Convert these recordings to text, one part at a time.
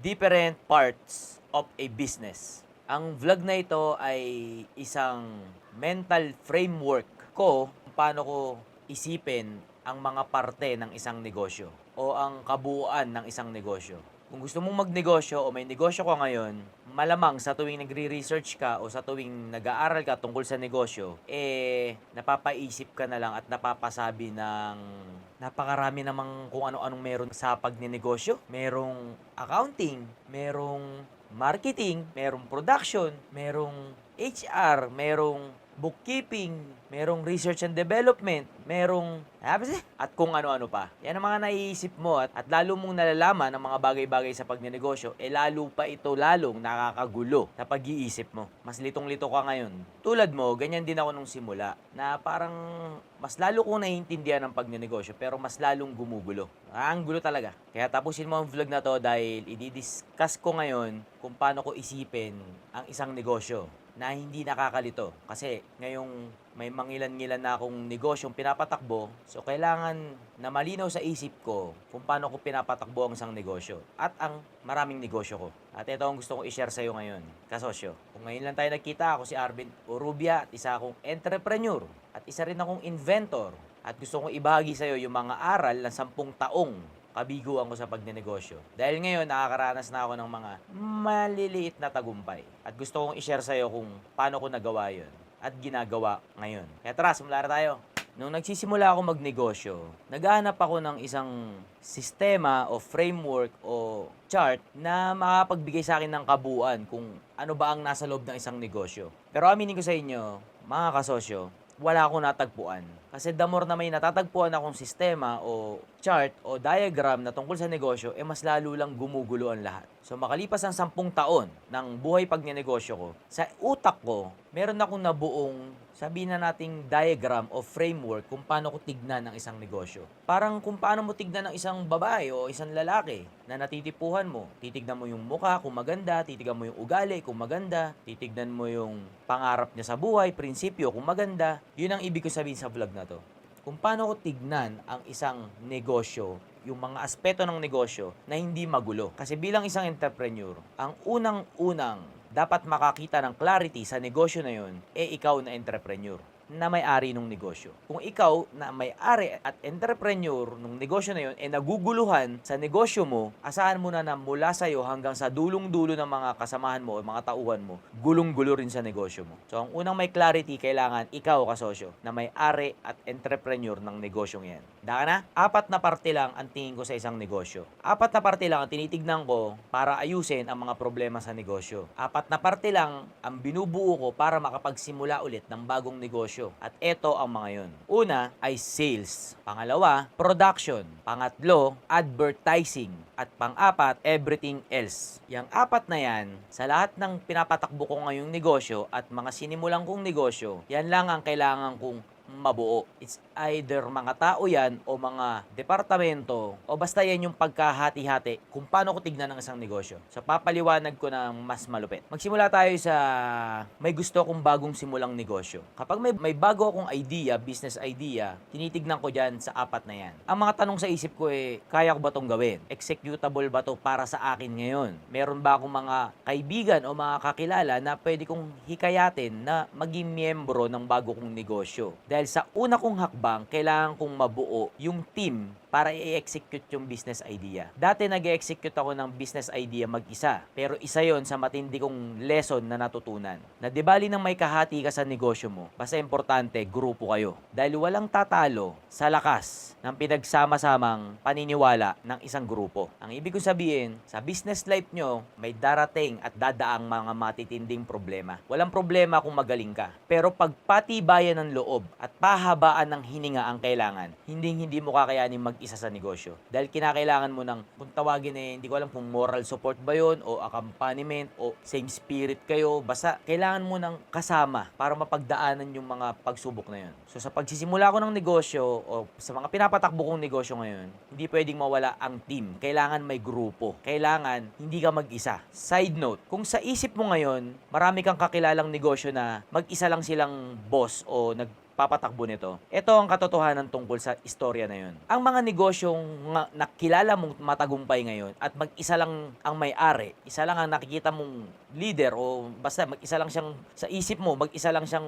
different parts of a business. Ang vlog na ito ay isang mental framework ko paano ko isipin ang mga parte ng isang negosyo o ang kabuuan ng isang negosyo. Kung gusto mong magnegosyo o may negosyo ka ngayon, malamang sa tuwing nagre-research ka o sa tuwing nag-aaral ka tungkol sa negosyo, eh, napapaisip ka na lang at napapasabi ng napakarami namang kung ano-anong meron sa pagnenegosyo. Merong accounting, merong marketing, merong production, merong HR, merong bookkeeping, merong research and development, merong at kung ano-ano pa. Yan ang mga naiisip mo at, at lalo mong nalalaman ang mga bagay-bagay sa pagnenegosyo, eh lalo pa ito lalong nakakagulo sa pag-iisip mo. Mas litong-lito ka ngayon. Tulad mo, ganyan din ako nung simula, na parang mas lalo kong naiintindihan ang pagnenegosyo, pero mas lalong gumugulo. Ah, ang gulo talaga. Kaya tapusin mo ang vlog na to dahil i-discuss ko ngayon kung paano ko isipin ang isang negosyo na hindi nakakalito. Kasi ngayong may mangilan-ngilan na akong negosyong pinapatakbo, so kailangan na malinaw sa isip ko kung paano ko pinapatakbo ang isang negosyo at ang maraming negosyo ko. At ito ang gusto kong i-share sa iyo ngayon, kasosyo. Kung ngayon lang tayo nagkita, ako si Arvin Urubia at isa akong entrepreneur at isa rin akong inventor at gusto kong ibahagi sa iyo yung mga aral ng sampung taong kabiguan ko sa pagnenegosyo. Dahil ngayon, nakakaranas na ako ng mga maliliit na tagumpay. At gusto kong i-share sa'yo kung paano ko nagawa yon at ginagawa ngayon. Kaya tara, simula na tayo. Nung nagsisimula ako magnegosyo, naghahanap ako ng isang sistema o framework o chart na makapagbigay sa akin ng kabuuan kung ano ba ang nasa loob ng isang negosyo. Pero aminin ko sa inyo, mga kasosyo, wala akong natagpuan. Kasi the more na may natatagpuan akong sistema o chart o diagram na tungkol sa negosyo, eh mas lalo lang gumugulo ang lahat. So makalipas ang sampung taon ng buhay pagnenegosyo ko, sa utak ko, meron akong nabuong sabihin na nating diagram o framework kung paano ko tignan ang isang negosyo. Parang kung paano mo tignan ang isang babae o isang lalaki na natitipuhan mo. Titignan mo yung mukha kung maganda, titignan mo yung ugali kung maganda, titignan mo yung pangarap niya sa buhay, prinsipyo kung maganda. Yun ang ibig ko sabihin sa vlog na to. Kung paano ko tignan ang isang negosyo, yung mga aspeto ng negosyo na hindi magulo. Kasi bilang isang entrepreneur, ang unang-unang dapat makakita ng clarity sa negosyo na yun, eh ikaw na entrepreneur na may-ari ng negosyo. Kung ikaw na may-ari at entrepreneur ng negosyo na yun, eh naguguluhan sa negosyo mo, asahan mo na na mula sa'yo hanggang sa dulong-dulo ng mga kasamahan mo o mga tauhan mo, gulong-gulo rin sa negosyo mo. So, ang unang may clarity, kailangan ikaw, kasosyo, na may-ari at entrepreneur ng negosyong yan. Daka na? Apat na parte lang ang tingin ko sa isang negosyo. Apat na parte lang ang tinitignan ko para ayusin ang mga problema sa negosyo. Apat na parte lang ang binubuo ko para makapagsimula ulit ng bagong negosyo. At ito ang mga yon. Una ay sales. Pangalawa, production. Pangatlo, advertising. At pang-apat, everything else. Yang apat na yan, sa lahat ng pinapatakbo ko ngayong negosyo at mga sinimulan kong negosyo, yan lang ang kailangan kong mabuo. It's either mga tao yan o mga departamento o basta yan yung pagkahati-hati kung paano ko tignan ng isang negosyo. So papaliwanag ko ng mas malupit. Magsimula tayo sa may gusto kong bagong simulang negosyo. Kapag may, may bago akong idea, business idea, tinitignan ko dyan sa apat na yan. Ang mga tanong sa isip ko eh, kaya ko ba tong gawin? Executable ba to para sa akin ngayon? Meron ba akong mga kaibigan o mga kakilala na pwede kong hikayatin na maging miyembro ng bago kong negosyo? Dahil sa una kong hakbang, kailangan kong mabuo yung team para i-execute yung business idea. Dati nag execute ako ng business idea mag-isa, pero isa yon sa matindi kong lesson na natutunan. Na di bali nang may kahati ka sa negosyo mo, basta importante, grupo kayo. Dahil walang tatalo sa lakas ng pinagsama-samang paniniwala ng isang grupo. Ang ibig kong sabihin, sa business life nyo, may darating at dadaang mga matitinding problema. Walang problema kung magaling ka. Pero pagpatibayan ng loob at pahabaan ng hininga ang kailangan, hindi hindi mo kakayanin mag-isa sa negosyo. Dahil kinakailangan mo ng, kung tawagin eh, hindi ko alam kung moral support ba yon o accompaniment o same spirit kayo. Basta kailangan mo ng kasama para mapagdaanan yung mga pagsubok na yun. So sa pagsisimula ko ng negosyo o sa mga pinapatakbo kong negosyo ngayon, hindi pwedeng mawala ang team. Kailangan may grupo. Kailangan hindi ka mag-isa. Side note, kung sa isip mo ngayon, marami kang kakilalang negosyo na mag-isa lang silang boss o nag nagpapatakbo nito. Ito ang katotohanan tungkol sa istorya na yun. Ang mga negosyong nakilala mong matagumpay ngayon at mag-isa lang ang may-ari, isa lang ang nakikita mong leader o basta mag-isa lang siyang sa isip mo, mag-isa lang siyang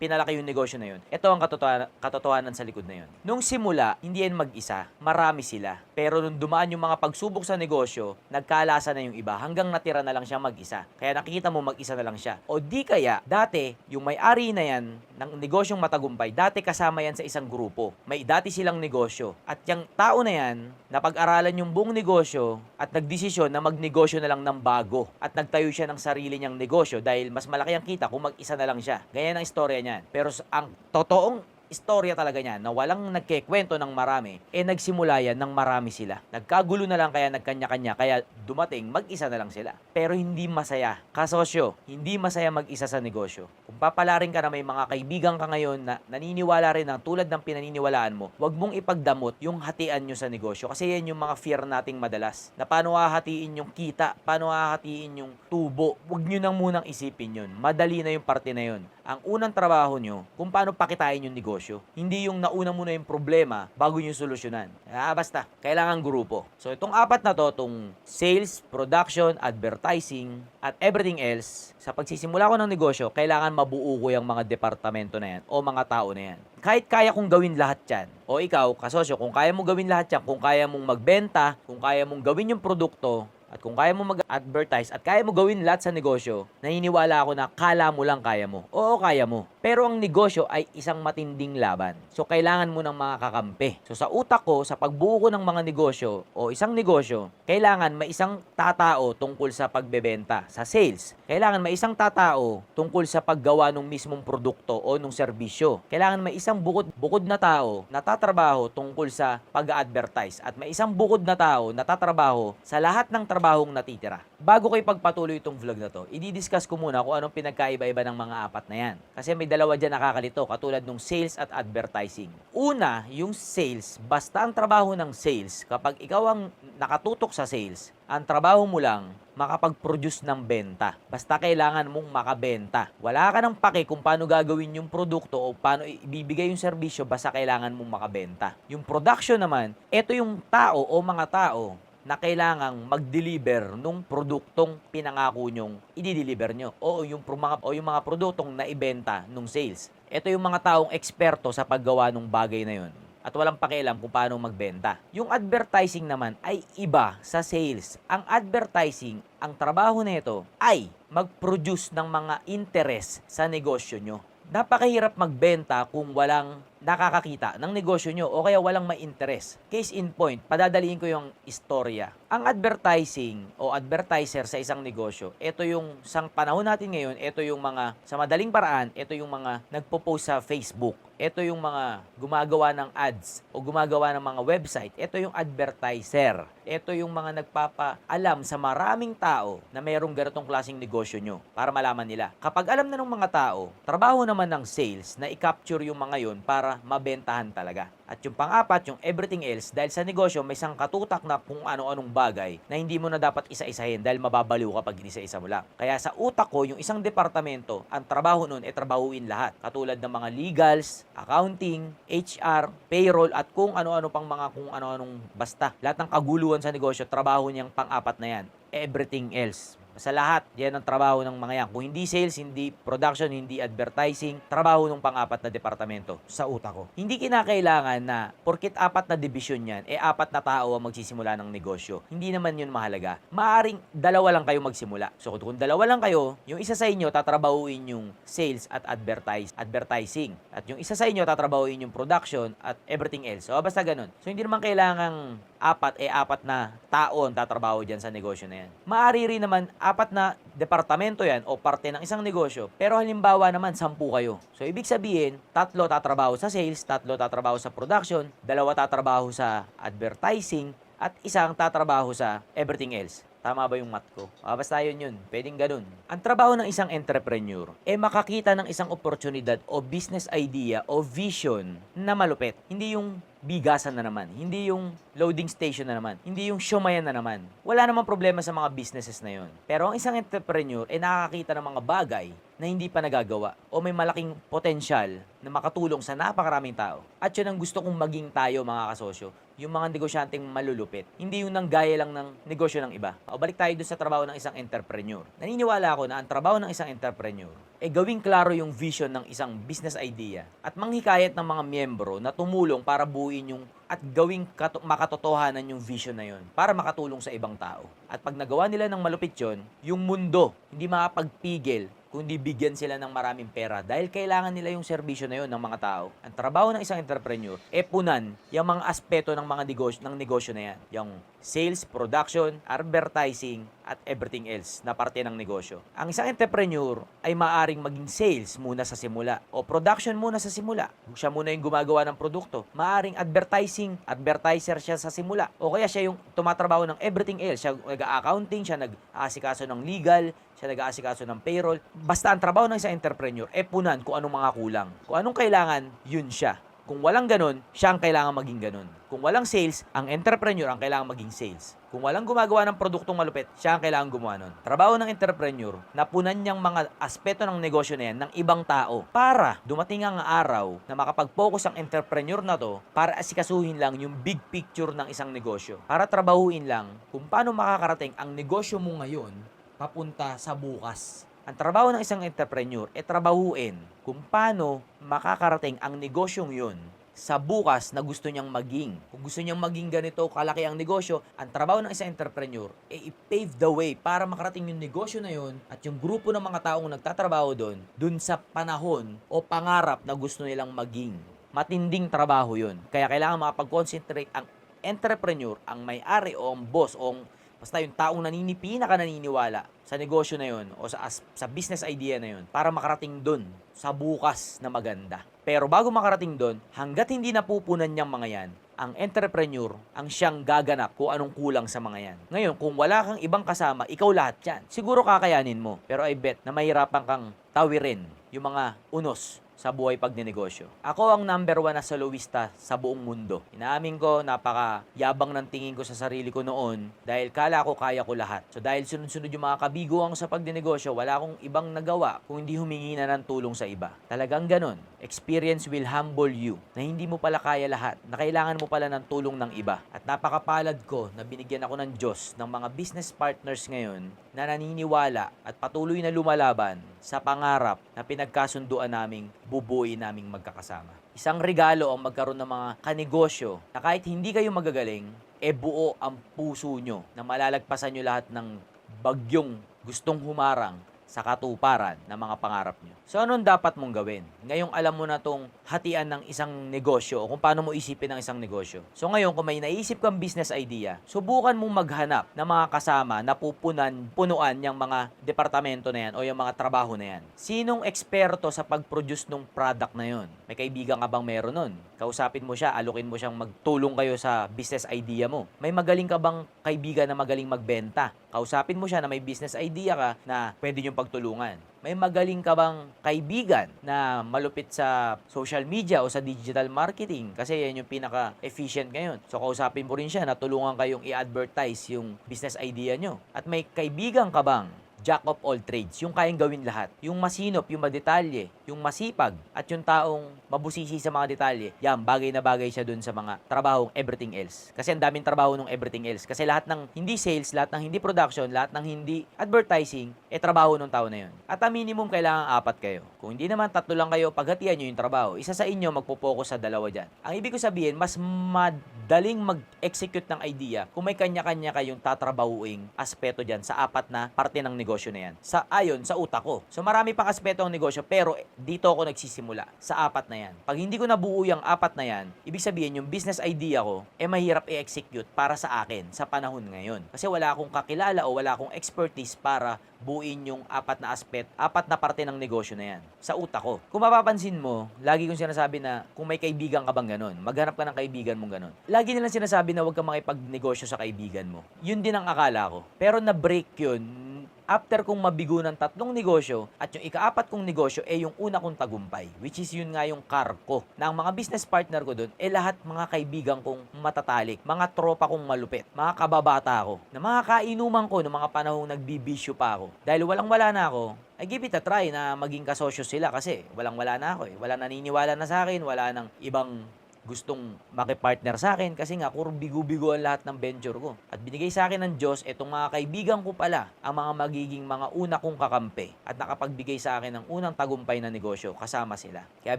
pinalaki yung negosyo na yun. Ito ang katotohanan, katotohanan sa likod na yun. Nung simula, hindi yan mag-isa. Marami sila. Pero nung dumaan yung mga pagsubok sa negosyo, nagkalasa na yung iba hanggang natira na lang siya mag-isa. Kaya nakikita mo mag-isa na lang siya. O di kaya, dati, yung may-ari na yan ng negosyong matagumpay, dati kasama yan sa isang grupo. May dati silang negosyo. At yung tao na yan, napag-aralan yung buong negosyo at nagdesisyon na magnegosyo na lang ng bago. At nagtayo siya ng sarili niyang negosyo dahil mas malaki ang kita kung mag-isa na lang siya. Ganyan ang istorya niyan. Pero ang totoong istorya talaga niya na walang nagkekwento ng marami, eh nagsimula yan ng marami sila. Nagkagulo na lang kaya nagkanya-kanya, kaya dumating, mag-isa na lang sila. Pero hindi masaya. Kasosyo, hindi masaya mag-isa sa negosyo. Kung papalarin ka na may mga kaibigan ka ngayon na naniniwala rin ng tulad ng pinaniniwalaan mo, wag mong ipagdamot yung hatian nyo sa negosyo. Kasi yan yung mga fear nating madalas. Na paano hahatiin yung kita, paano hahatiin yung tubo. Huwag nyo nang munang isipin yun. Madali na yung parte na yun. Ang unang trabaho nyo, kung paano pakitain yung negosyo. Hindi yung nauna muna yung problema bago nyo solusyonan. Ah, basta, kailangan grupo. So itong apat na to, itong sales, production, advertising, at everything else, sa pagsisimula ko ng negosyo, kailangan mabuo ko yung mga departamento na yan o mga tao na yan. Kahit kaya kong gawin lahat yan, o ikaw, kasosyo, kung kaya mong gawin lahat yan, kung kaya mong magbenta, kung kaya mong gawin yung produkto, at kung kaya mo mag-advertise at kaya mo gawin lahat sa negosyo, naniniwala ako na kala mo lang kaya mo. Oo, kaya mo. Pero ang negosyo ay isang matinding laban. So, kailangan mo ng mga kakampi. So, sa utak ko, sa pagbuo ko ng mga negosyo o isang negosyo, kailangan may isang tatao tungkol sa pagbebenta, sa sales. Kailangan may isang tatao tungkol sa paggawa ng mismong produkto o ng serbisyo. Kailangan may isang bukod, bukod na tao na tatrabaho tungkol sa pag-advertise at may isang bukod na tao na tatrabaho sa lahat ng trabahong natitira. Bago ko ipagpatuloy itong vlog na to, i-discuss ko muna kung anong pinagkaiba-iba ng mga apat na yan. Kasi may dalawa dyan nakakalito, katulad ng sales at advertising. Una, yung sales, basta ang trabaho ng sales, kapag ikaw ang nakatutok sa sales, ang trabaho mo lang, makapag-produce ng benta. Basta kailangan mong makabenta. Wala ka ng pake kung paano gagawin yung produkto o paano ibibigay yung serbisyo, basta kailangan mong makabenta. Yung production naman, ito yung tao o mga tao na kailangang mag-deliver nung produktong pinangako nyong i-deliver nyo o yung, mga, o yung mga produktong naibenta nung sales. Ito yung mga taong eksperto sa paggawa ng bagay na yun at walang pakialam kung paano magbenta. Yung advertising naman ay iba sa sales. Ang advertising, ang trabaho nito ay mag-produce ng mga interest sa negosyo nyo. Napakahirap magbenta kung walang nakakakita ng negosyo nyo o kaya walang may interest. Case in point, padadaliin ko yung istorya. Ang advertising o advertiser sa isang negosyo, ito yung sang panahon natin ngayon, ito yung mga, sa madaling paraan, ito yung mga nagpo-post sa Facebook. Ito yung mga gumagawa ng ads o gumagawa ng mga website. Ito yung advertiser. Ito yung mga nagpapaalam sa maraming tao na mayroong ganitong klaseng negosyo nyo para malaman nila. Kapag alam na ng mga tao, trabaho naman ng sales na i-capture yung mga yon para mabentahan talaga. At yung pang-apat, yung everything else, dahil sa negosyo may isang katutak na kung ano-anong bagay na hindi mo na dapat isa-isahin dahil mababaliw kapag isa-isa mo lang. Kaya sa utak ko, yung isang departamento, ang trabaho nun ay trabahuin lahat. Katulad ng mga legals, accounting, HR, payroll, at kung ano-ano pang mga kung ano-anong basta. Lahat ng kaguluhan sa negosyo, trabaho niyang pang-apat na yan. Everything else. Sa lahat, yan ang trabaho ng mga yan. Kung hindi sales, hindi production, hindi advertising, trabaho ng pang-apat na departamento sa utak ko. Hindi kinakailangan na porkit apat na division yan, eh apat na tao ang magsisimula ng negosyo. Hindi naman yun mahalaga. Maaring dalawa lang kayo magsimula. So kung dalawa lang kayo, yung isa sa inyo tatrabahuin yung sales at advertise, advertising. At yung isa sa inyo tatrabahuin yung production at everything else. So basta ganun. So hindi naman kailangang apat eh apat na tao ang tatrabaho dyan sa negosyo na yan. Maari rin naman apat na departamento yan o parte ng isang negosyo. Pero halimbawa naman, sampu kayo. So, ibig sabihin, tatlo tatrabaho sa sales, tatlo tatrabaho sa production, dalawa tatrabaho sa advertising, at isang tatrabaho sa everything else. Tama ba yung mat ko? Ah, basta yun yun. Pwedeng ganun. Ang trabaho ng isang entrepreneur, eh makakita ng isang oportunidad o business idea o vision na malupit. Hindi yung bigasan na naman, hindi yung loading station na naman, hindi yung shumayan na naman. Wala namang problema sa mga businesses na yon. Pero ang isang entrepreneur ay nakakakita ng mga bagay na hindi pa nagagawa o may malaking potensyal na makatulong sa napakaraming tao. At yun ang gusto kong maging tayo mga kasosyo, yung mga negosyanteng malulupit. Hindi yung nanggaya lang ng negosyo ng iba. O balik tayo dun sa trabaho ng isang entrepreneur. Naniniwala ako na ang trabaho ng isang entrepreneur ay gawing klaro yung vision ng isang business idea at manghikayat ng mga miyembro na tumulong para buuin yung at gawing kato- makatotohanan yung vision na yun para makatulong sa ibang tao. At pag nagawa nila ng malupit yun, yung mundo hindi makapagpigil kundi bigyan sila ng maraming pera dahil kailangan nila yung serbisyo na yun ng mga tao. Ang trabaho ng isang entrepreneur, e punan yung mga aspeto ng mga negosyo, ng negosyo na yan. Yung sales, production, advertising, at everything else na parte ng negosyo. Ang isang entrepreneur ay maaring maging sales muna sa simula o production muna sa simula. Siya muna yung gumagawa ng produkto. Maaring advertising, advertiser siya sa simula. O kaya siya yung tumatrabaho ng everything else. Siya nag-accounting, siya nag-aasikaso ng legal, siya nag-aasikaso ng payroll. Basta ang trabaho ng isang entrepreneur, e punan kung anong mga kulang. Kung anong kailangan, yun siya. Kung walang ganun, siya ang kailangan maging ganun. Kung walang sales, ang entrepreneur ang kailangan maging sales. Kung walang gumagawa ng produktong malupit, siya ang kailangan gumawa nun. Trabaho ng entrepreneur, napunan niyang mga aspeto ng negosyo na yan ng ibang tao para dumating ang araw na makapag-focus ang entrepreneur na to para asikasuhin lang yung big picture ng isang negosyo. Para trabahuin lang kung paano makakarating ang negosyo mo ngayon papunta sa bukas. Ang trabaho ng isang entrepreneur ay trabahuin kung paano makakarating ang negosyong yun sa bukas na gusto niyang maging. Kung gusto niyang maging ganito kalaki ang negosyo, ang trabaho ng isang entrepreneur ay i-pave the way para makarating yung negosyo na yun at yung grupo ng mga taong nagtatrabaho doon, dun sa panahon o pangarap na gusto nilang maging. Matinding trabaho yun. Kaya kailangan makapag-concentrate ang entrepreneur, ang may-ari o ang boss o ang Basta yung taong nanini, pinaka naniniwala sa negosyo na yun o sa, as- sa business idea na yun para makarating dun sa bukas na maganda. Pero bago makarating dun, hanggat hindi napupunan niyang mga yan, ang entrepreneur ang siyang gaganap kung anong kulang sa mga yan. Ngayon, kung wala kang ibang kasama, ikaw lahat yan. Siguro kakayanin mo. Pero I bet na mahirapan kang tawirin yung mga unos sa buhay pagninegosyo. Ako ang number one na soloista sa buong mundo. Inaamin ko, napaka yabang ng tingin ko sa sarili ko noon dahil kala ko kaya ko lahat. So dahil sunod-sunod yung mga kabiguan ko sa pagninegosyo, wala akong ibang nagawa kung hindi humingi na ng tulong sa iba. Talagang ganon. Experience will humble you na hindi mo pala kaya lahat, na kailangan mo pala ng tulong ng iba. At napakapalad ko na binigyan ako ng Diyos ng mga business partners ngayon na naniniwala at patuloy na lumalaban sa pangarap na pinagkasunduan naming bubuuin naming magkakasama. Isang regalo ang magkaroon ng mga kanegosyo na kahit hindi kayo magagaling, e buo ang puso nyo na malalagpasan nyo lahat ng bagyong gustong humarang sa katuparan ng mga pangarap nyo. So, anong dapat mong gawin? Ngayong alam mo na tong hatian ng isang negosyo o kung paano mo isipin ang isang negosyo. So, ngayon, kung may naisip kang business idea, subukan mong maghanap ng mga kasama na pupunan, punuan yung mga departamento na yan o yung mga trabaho na yan. Sinong eksperto sa pag-produce ng product na yon? May kaibigan ka bang meron nun? Kausapin mo siya, alukin mo siyang magtulong kayo sa business idea mo. May magaling ka bang kaibigan na magaling magbenta? Kausapin mo siya na may business idea ka na pwede niyong pagtulungan. May magaling ka bang kaibigan na malupit sa social media o sa digital marketing? Kasi yan yung pinaka-efficient ngayon. So, kausapin mo rin siya na tulungan kayong i-advertise yung business idea nyo. At may kaibigan ka bang jack of all trades, yung kayang gawin lahat. Yung masinop, yung madetalye, yung masipag, at yung taong mabusisi sa mga detalye, yan, bagay na bagay siya dun sa mga trabahong everything else. Kasi ang daming trabaho ng everything else. Kasi lahat ng hindi sales, lahat ng hindi production, lahat ng hindi advertising, eh trabaho ng tao na yun. At ang minimum, kailangan apat kayo. Kung hindi naman tatlo lang kayo, paghatian nyo yung trabaho, isa sa inyo magpo-focus sa dalawa dyan. Ang ibig ko sabihin, mas madaling mag-execute ng idea kung may kanya-kanya kayong tatrabahuing aspeto dyan sa apat na parte ng negosyo na yan. Sa ayon, sa utak ko. So marami pang aspeto ng negosyo, pero dito ako nagsisimula sa apat na yan. Pag hindi ko nabuo yung apat na yan, ibig sabihin yung business idea ko, eh mahirap i-execute para sa akin sa panahon ngayon. Kasi wala akong kakilala o wala akong expertise para buuin yung apat na aspect, apat na parte ng negosyo na yan sa utak ko. Kung mapapansin mo, lagi kong sinasabi na kung may kaibigan ka bang ganun, maghanap ka ng kaibigan mong ganun. Lagi nilang sinasabi na huwag kang makipagnegosyo sa kaibigan mo. Yun din ang akala ko. Pero na-break yun after kong mabigo ng tatlong negosyo at yung ikaapat kong negosyo eh yung una kong tagumpay which is yun nga yung car ko na ang mga business partner ko doon eh lahat mga kaibigan kong matatalik mga tropa kong malupit mga kababata ko na mga kainuman ko ng mga panahong nagbibisyo pa ako. Dahil walang wala na ako I give it a try na maging kasosyo sila kasi walang wala na ako eh. Wala naniniwala na sa akin wala nang ibang gustong makipartner sa akin kasi nga puro bigo-bigo ang lahat ng venture ko. At binigay sa akin ng Diyos, itong mga kaibigan ko pala ang mga magiging mga una kong kakampi at nakapagbigay sa akin ng unang tagumpay na negosyo kasama sila. Kaya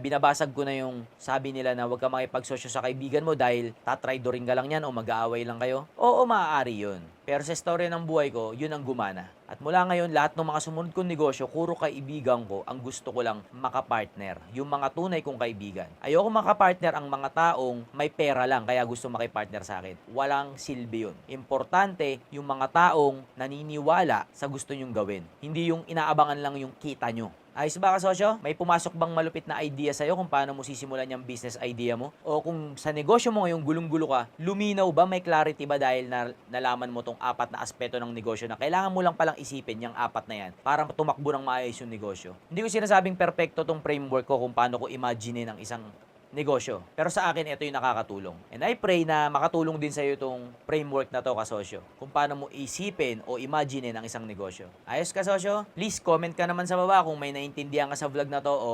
binabasag ko na yung sabi nila na huwag ka makipagsosyo sa kaibigan mo dahil tatraydoring ka lang yan o mag-aaway lang kayo. Oo, maaari yun. Pero sa story ng buhay ko, yun ang gumana. At mula ngayon, lahat ng mga sumunod kong negosyo, puro kaibigan ko, ang gusto ko lang makapartner. Yung mga tunay kong kaibigan. Ayoko makapartner ang mga taong may pera lang, kaya gusto makipartner sa akin. Walang silbi yun. Importante, yung mga taong naniniwala sa gusto nyong gawin. Hindi yung inaabangan lang yung kita nyo. Ayos ba kasosyo? May pumasok bang malupit na idea sa'yo kung paano mo sisimulan yung business idea mo? O kung sa negosyo mo ngayong gulong-gulo ka, luminaw ba? May clarity ba dahil na, nalaman mo tong apat na aspeto ng negosyo na kailangan mo lang palang isipin yung apat na yan para tumakbo ng maayos yung negosyo? Hindi ko sinasabing perfecto tong framework ko kung paano ko imagine ang isang negosyo. Pero sa akin, ito yung nakakatulong. And I pray na makatulong din sa iyo itong framework na to, kasosyo. Kung paano mo isipin o imagine ang isang negosyo. Ayos, kasosyo? Please comment ka naman sa baba kung may naintindihan ka sa vlog na to o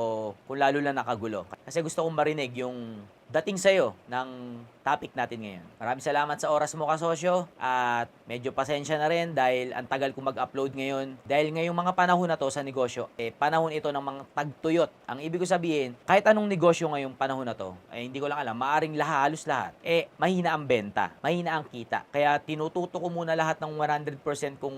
kung lalo lang nakagulo. Kasi gusto kong marinig yung dating sa'yo ng topic natin ngayon. Maraming salamat sa oras mo kasosyo at medyo pasensya na rin dahil ang tagal ko mag-upload ngayon. Dahil ngayong mga panahon na to sa negosyo, eh panahon ito ng mga tagtuyot. Ang ibig ko sabihin, kahit anong negosyo ngayong panahon na to, eh hindi ko lang alam, maaring lahat, halos lahat, eh mahina ang benta, mahina ang kita. Kaya tinututo ko muna lahat ng 100% kung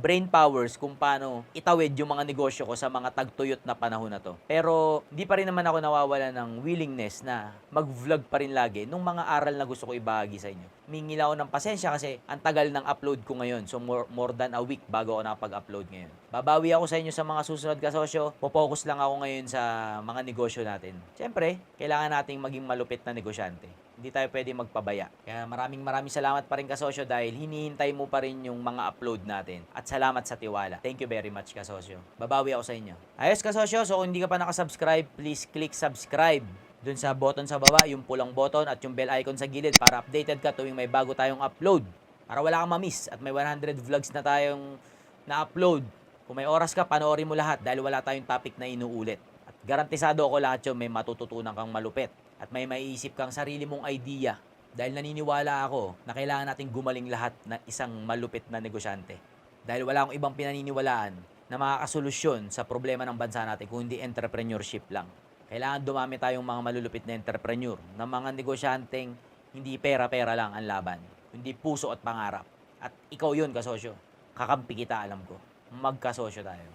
brain powers kung paano itawid yung mga negosyo ko sa mga tagtuyot na panahon na to. Pero hindi pa rin naman ako nawawala ng willingness na mag-vlog pa rin lagi nung mga aral na gusto ko ibahagi sa inyo. Mingi lang ako ng pasensya kasi ang tagal ng upload ko ngayon. So more, more than a week bago ako nakapag-upload ngayon. Babawi ako sa inyo sa mga susunod kasosyo. Popokus lang ako ngayon sa mga negosyo natin. Siyempre, kailangan nating maging malupit na negosyante hindi tayo pwede magpabaya. Kaya maraming maraming salamat pa rin kasosyo dahil hinihintay mo pa rin yung mga upload natin. At salamat sa tiwala. Thank you very much kasosyo. Babawi ako sa inyo. Ayos kasosyo, so kung hindi ka pa nakasubscribe, please click subscribe dun sa button sa baba, yung pulang button at yung bell icon sa gilid para updated ka tuwing may bago tayong upload. Para wala kang ma-miss at may 100 vlogs na tayong na-upload. Kung may oras ka, panoorin mo lahat dahil wala tayong topic na inuulit. At garantisado ako lahat yun, may matututunan kang malupit at may maiisip kang sarili mong idea dahil naniniwala ako na kailangan nating gumaling lahat na isang malupit na negosyante. Dahil wala akong ibang pinaniniwalaan na makakasolusyon sa problema ng bansa natin kung hindi entrepreneurship lang. Kailangan dumami tayong mga malulupit na entrepreneur, na mga negosyanteng hindi pera-pera lang ang laban, hindi puso at pangarap. At ikaw yun, kasosyo. Kakampi kita, alam ko. Magkasosyo tayo.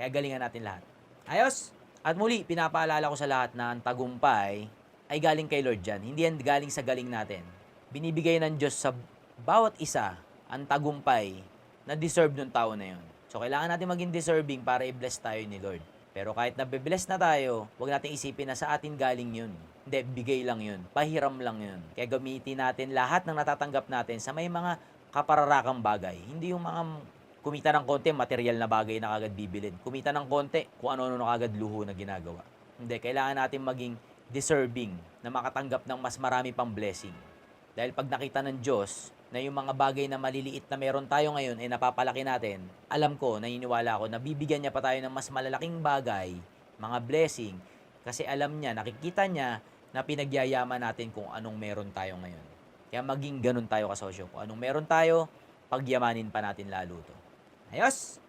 Kaya galingan natin lahat. Ayos! At muli, pinapaalala ko sa lahat na ang tagumpay ay galing kay Lord yan. Hindi yan galing sa galing natin. Binibigay ng Diyos sa bawat isa ang tagumpay na deserve ng tao na yun. So, kailangan natin maging deserving para i-bless tayo ni Lord. Pero kahit nabibless na tayo, huwag natin isipin na sa atin galing yun. Hindi, bigay lang yun. Pahiram lang yun. Kaya gamitin natin lahat ng natatanggap natin sa may mga kapararakang bagay. Hindi yung mga kumita ng konti, material na bagay na kagad bibilin. Kumita ng konti, kung ano-ano na kagad luho na ginagawa. Hindi, kailangan natin maging deserving na makatanggap ng mas marami pang blessing. Dahil pag nakita ng Diyos na yung mga bagay na maliliit na meron tayo ngayon ay napapalaki natin, alam ko, naniniwala ako na bibigyan niya pa tayo ng mas malalaking bagay, mga blessing, kasi alam niya, nakikita niya na pinagyayaman natin kung anong meron tayo ngayon. Kaya maging ganun tayo kasosyo. Kung anong meron tayo, pagyamanin pa natin lalo to. Ayos!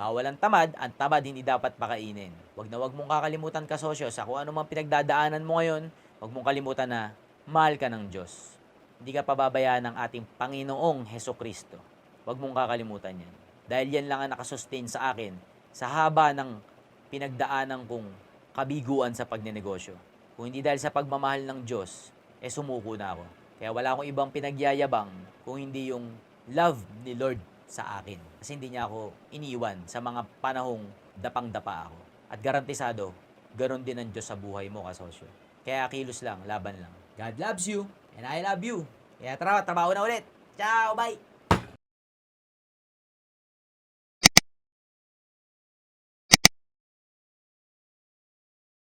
Bawal ang tamad, ang tamad hindi dapat pakainin. Huwag na huwag mong kakalimutan kasosyo sa kung ano mang pinagdadaanan mo ngayon, huwag mong kalimutan na mahal ka ng Diyos. Hindi ka pababayaan ng ating Panginoong Heso Kristo. Huwag mong kakalimutan yan. Dahil yan lang ang nakasustain sa akin sa haba ng pinagdaanan kong kabiguan sa pagnenegosyo. Kung hindi dahil sa pagmamahal ng Diyos, eh sumuko na ako. Kaya wala akong ibang pinagyayabang kung hindi yung love ni Lord sa akin. Kasi hindi niya ako iniwan sa mga panahong dapang-dapa ako. At garantisado, ganon din ang Diyos sa buhay mo, kasosyo. Kaya kilos lang, laban lang. God loves you, and I love you. Kaya tara, trabaho na ulit. Ciao, bye!